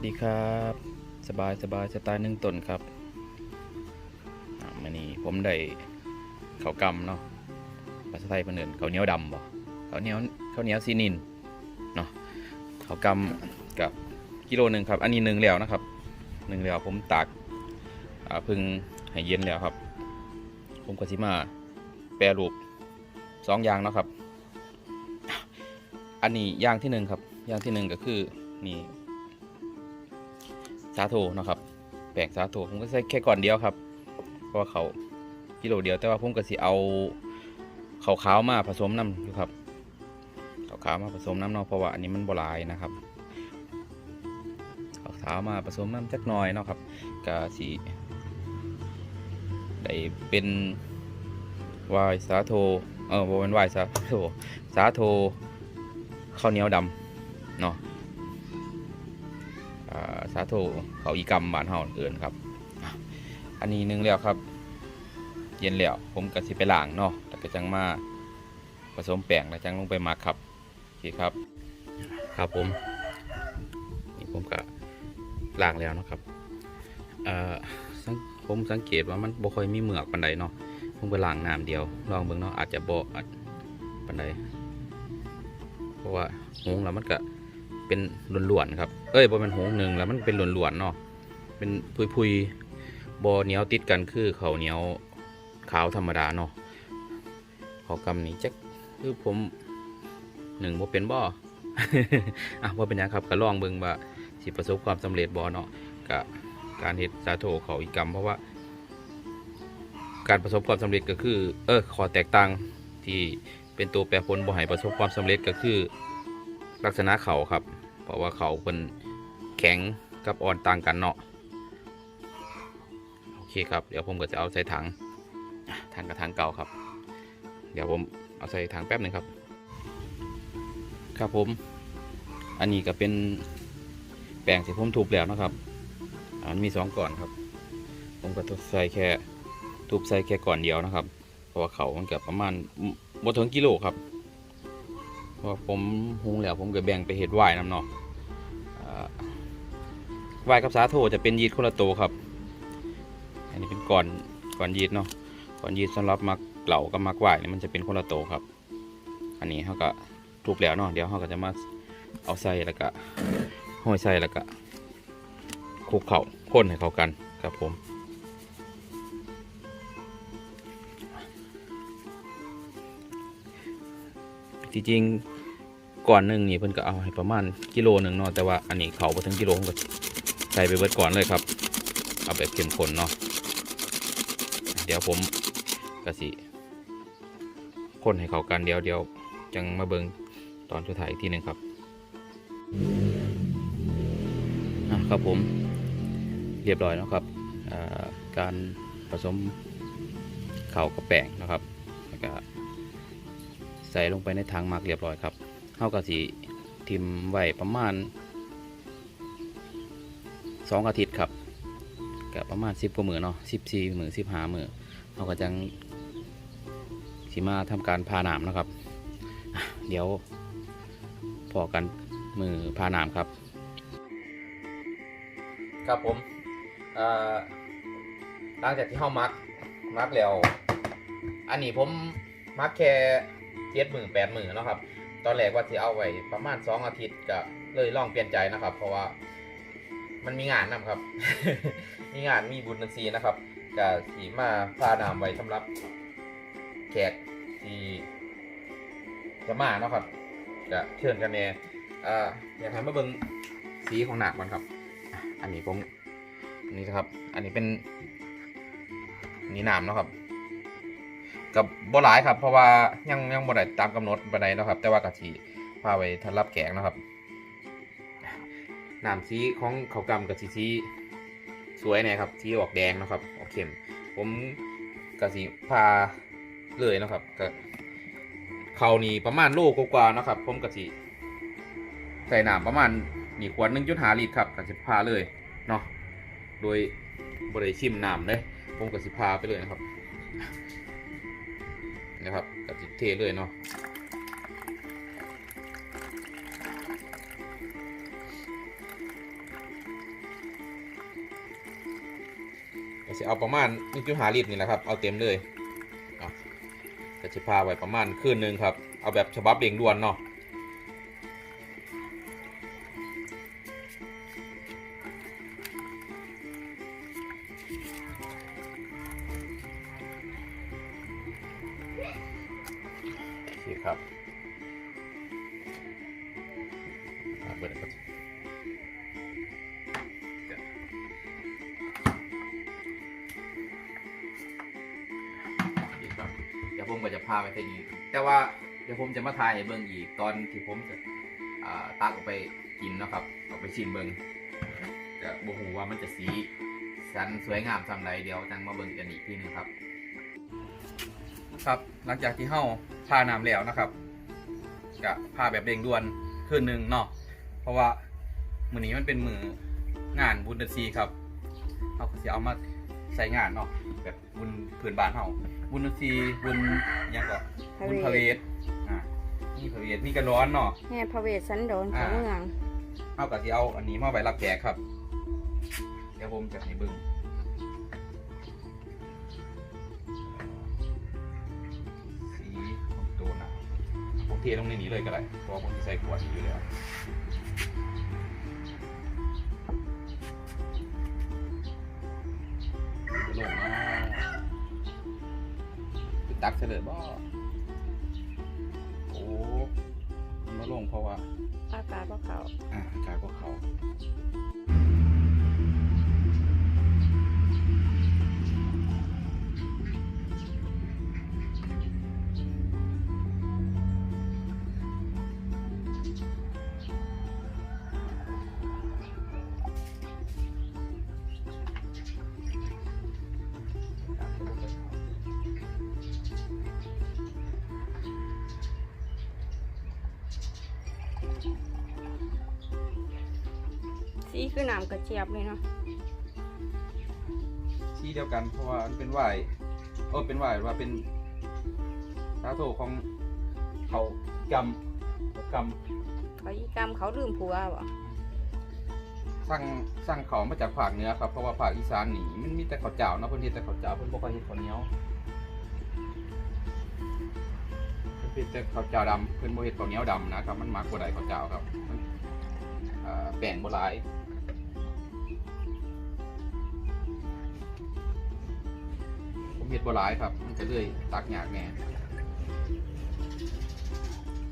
วัสดีครับ สบายสบายสไตล์หนึ่งตนครับอ่านี้ผมได้ข้าวกำเนาะภาษาไทยเพิ่นเอิ้นข้าวเหนียวดำบ่ข้าวเหนียวข้าวเหนียวซีนินเนาะข้าวกำกับกิโลหนึ่งครับ อันนี้หนึ่งแล้วนะครับหนึ่งแล้วผมตากพึ่งให้เย็นแล้วครับ ผมก็สิมาแปรรูปสองอย่างเนาะครับ อันนี้อย่างที่หนึ่งครับอย่างที่หนึ่งก็คือนี่ สาโทนะครับ แป้งสาโทผมก็ใส่แค่ก่อนเดียวครับ เพราะว่าเขากิโลเดียวแต่ว่าผมก็สิเอาขาวขาวมาผสมน้ำอยู่ครับขาวขาวมาผสมน้ำเนาะเพราะว่าอันนี้มันบลายนะครับขาวขาวมาผสมน้ำจักหน่อยเนาะครับก็สิได้เป็นวายสาโทเออบ่เป็นวายสาโทสาโทข้าวเหนียวดำเนาะ สาโทเขาอีกำบานเฮาเอินครับ อันนี้หนึงแล้วครับ เย็นแล้วผมก็สิไปล้างเนาะแล้วก็จังมาผสมแป้งแล้วจังลงไปหมักครับโอเคครับ ครับผมนี่ผมก็ล้างแล้วนะครับเอ่อผมสังเกตว่ามันบ่ค่อยมีเหมือกปานใดเนาะผมก็ล้างน้ำเดียว ลองเบิ่งเนาะอาจจะบ่อัดปนใดเพราะว่าหงแล้วมันก็ เป็นหลวนๆครับ เอ้ยบ่เป็นหงหนึ่งแล้วมันเป็นหลวนๆเนาะ เป็นพุยๆบ่เหนียวติดกันคือเขาเหนียวขาวธรรมดาเนาะข้ากำนี้จักคือผมหนึ่งบ่เป็นบ่อะบ่เป็นยังครับก็ลองเบิ่งว่าสิประสบความสำเร็จบ่เนาะก็การเฮ็ดสาโทเขาอีกกรรม เพราะว่า การประสบความสำเร็จก็คือ เออขอแตกต่างที่เป็นตัวแปรผลบ่ให้ประสบความสำเร็จก็คือ ลักษณะเขาครับ เพราะว่าเขาเป็นแข็งกับอ่อนต่างกันเนาะโอเคครับเดี๋ยวผมก็จะเอาใส่ถังถังกับถังเก่าครับ เดี๋ยวผมเอาใส่ถังแป๊บหนึงครับ ครับผมอันนี้ก็เป็นแป้งที่ผมทุบแล้วนะครับมันมีสองก่อนครับ ผมก็ทุบใส่แค่ทุบใส่แค่ก่อนเดียวนะครับ เพราะว่าเขามันเกือบประมาณบ่ถึงกิโลครับเพราะผมหุงแล้วผมก็แบ่งไปเห็ดวายน้ำเนาะ วายกับสาโทจะเป็นยีดคนละตัวครับ อันนี้เป็นก่อนก่อนยีดเนาะก่อนยีดสำหรับมักเหล่ากับมักวายเนี่ยมันจะเป็นคนละตัวครับ อันนี้เขาก็ทุบแล้วเนาะเดี๋ยวเขาก็จะมาเอาใส่แล้วก็ห้อยใส่แล้วก็คลุกเข่าข้นให้เข้ากันครับผมที่จริงก่อนหนึ่งนี่เพิ่นก็เอาให้ประมาณกิโลหนึ่งเนาะแต่ว่าอันนี้เขาไปถึงกิโลผมก็ ใส่ไปเบิดก่อนเลยครับ เอาแบบเข้มข้นเนาะเดี๋ยวผมก็สิคนให้เข้ากันเดี๋ยวเดี๋ยวจังมาเบิงตอนสุดท้ายอีกทีหนึ่งครับอะครับผมเรียบร้อยแล้วครับาการผสมเข้ากับแป้งนะครับแล้วก็ใส่ลงไปในถังมักเรียบร้อยครับเท่ากับสีทิมไว้ประมาณ สองอาทิตย์ครับกับประมาณสิบกว่ามือเนาะสิบสี่มือสิบห้ามือเราก็จังสีมาทำการพาหนามนะครับ เดี๋ยวพอกันมือพาหนามครับ ครับผมหลังจากที่เข้ามักมักแล้ว อันนี้ผมมักแค่เจ็ดหมื่นแปดหมื่นนะครับ ตอนแรกว่าจะเอาไว้ประมาณสองอาทิตย์ก็เลยลองเปลี่ยนใจนะครับ เพราะว่า มันมีงานนะครับ มีงานมีบุญนันซีนะครับก็สีมาพานามไว้สำหรับ แขกที่จะมาเนาะครับก็เชิญกันเนี่ยอ่าอยากให้มาเบิ่งสีของหนักมันครับ อันนี้ผมนนี้นะครับ อันนี้เป็นนี่น้ำเนาะครับกับบ่หลายครับ เพราะว่ายังยังบ่ได้ตามกำหนดบันไดเนาะครับ แต่ว่ากะทิพาไว้ทันรับแขกเนาะครับ น้ำสีของเขาวกำกับสีสีสวยเนี่ยครับสีออกแดงนะครับออกเข้มผมกะสีพาเลยนะครับก็เขานี่ประมาณโลกว่าๆนะครับ ผมกะสีใส่น้ำประมาณนี่ขวดหนึ่งจุดหาลิตรครับกะสิพาเลยเนาะโดยบริชิมน้ำเลยผมกะสิพาไปเลยนะครับนะครับกับจิเทเลยเนาะ สิเอาประมาณนี่คือหาลิตรนี่แหละครับ เอาเต็มเลยอะก็จะพาไว้ประมาณคืนหนึงครับ เอาแบบฉบับเร่งด่วนเนาะโอเครับเปิดก่อน ผมก็จะพาไปที่นี่แต่ว่าเดี๋ยวผมจะมาถ่ายให้เบิ่งอีกตอนที่ผมจะตักออกไปกินนะครับออกไปชิมเบิ่งก็บ่ฮู้ว่ามันจะสีสันสวยงามสำไรเดี๋ยวจังมาเบิ่งกันอีกทีหนึงครับ ครับหลังจากที่เฮาพาน้ำแล้วนะครับก็พาแบบเร่งด่วนคืนหนึ่งเนาะเพราะว่ามือนี้มันเป็นมืองานบุญเดือนซีครับเฮาก็สิเอามา ใส่งานเนาะแบบบุญพื้นบ้านเฮาบุญเดือนซีบุญหยังก็บุญพระเวทอ่ามีพระเวทมีกระร้อนเนาะ แห่พระเวสสันดรของอ่าเมืองเฮาก็สิเอาอันนี้มาไว้รับแขกครับ เดี๋ยวผมจะให้เบิ่งสีของตัวนะผมเทลงในนี้เลยก็ได้เพราะว่าผมจะใส่ขวดนี้อยู่แล้ว ตักเฉลยบ่โอ้มันมาลงเพราะว่าอากาศพวกเขาอ่าอากาศพวกเขา สีคือน้ำกระเจี๊ยบเลยเนาะที่เดียวกันเพราะว่ามันเป็นว่ายเออเป็นว่ายว่าเป็นสาโทของเขากำกำเขาอีกรรมเขาลืมผัวบ่สั่งสั่งเขามาจากภาคเหนือครับเพราะว่าภาคอีสานนี่มันมีแต่ข้าวเจ้าเนาะเพิ่นเฮ็ดแต่ข้าวเจ้าเพิ่นบ่ค่อยเฮ็ดข้าวเหนียวเพิ่นเฮ็ดแต่ข้าวเจ้าดำเพิ่นบ่เฮ็ดข้าวเหนียวดำนะครับมันมักบ่ได้ข้าวเจ้าครับมันเอ่อ แป้งบ่หลายผมเห็ดบ่หลายครับ มันก็เลยตักหยากแน่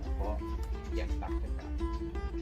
แล้วก็ยากตักเป็นกันบ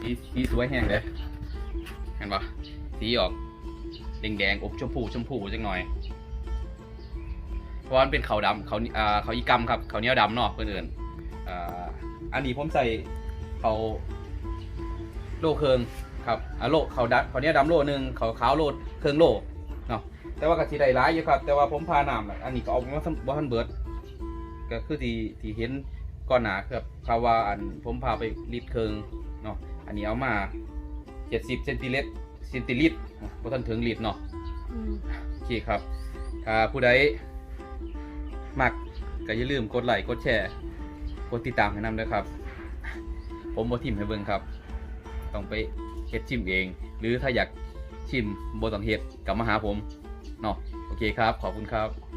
สีสีสวยแห้งเลยเห็นปะสีออกแดงๆอบชมพูชมพูจังหน่อย เพราะว่ามันเป็นเขาดำเขาอ่าเขาอีกำครับเขาเนี้ยดำเนาะเพื่อนเอนอ่าอันนี้ผมใส่เขาโลเครืองครับอ่าโลเขาดัเขาเนี้ยดำโลหนึ่งเขาขาวโลเครื่องโลเนาะแต่ว่ากะทิได้ร้ายอยู่ครับ แต่ว่าผมพาน้ำน่ะอันนี้ก็เอามาบ่ทันเบิร์ดก็คือที่ที่เห็นก่อนหนาครับภาวาอันผมพาไปรีดเครือง เนาะอันนี้เอามา70เซนติลิตรเซนติลิตรบ่ทันถึงลิตรเนาะอืมโอเคครับ ถ้าผู้ใดมักก็อย่าลืมกดไลค์กดแชร์กดติดตามให้นำด้วยครับ ผมบอทิมให้เบิ่งครับ ต้องไปเฮ็ดชิมเอง หรือถ้าอยากชิมบต้องเฮ็ดกลับมาหาผมเนาะโอเคครับ ขอบคุณครับ